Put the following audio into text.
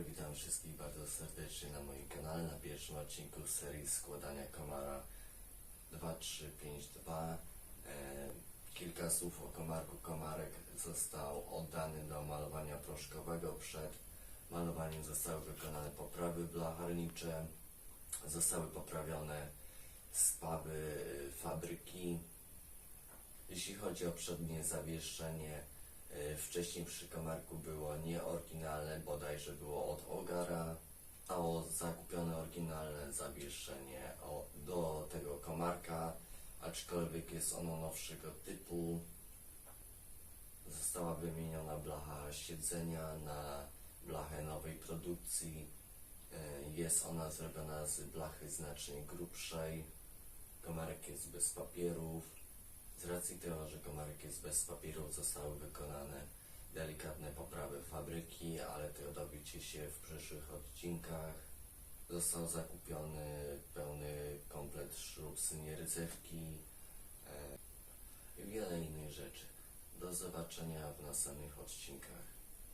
Witam wszystkich bardzo serdecznie na moim kanale, na pierwszym odcinku serii składania komara 2352. E, kilka słów o komarku. Komarek został oddany do malowania proszkowego. Przed malowaniem zostały wykonane poprawy blacharnicze, zostały poprawione spawy fabryki. Jeśli chodzi o przednie zawieszenie, wcześniej przy komarku było nieoryginalne, bodajże było od Ogara, zostało zakupione oryginalne zawieszenie o, do tego komarka, aczkolwiek jest ono nowszego typu. Została wymieniona blacha siedzenia na blachę nowej produkcji. E, Jest ona zrobiona z blachy znacznie grubszej. Komarek jest bez papierów. Racji tego, że komarek jest bez papierów, zostały wykonane delikatne poprawy fabryki, ale to dowiecie się w przyszłych odcinkach. Został zakupiony pełny komplet śrub synieryzewki e, i wiele innych rzeczy. Do zobaczenia w następnych odcinkach.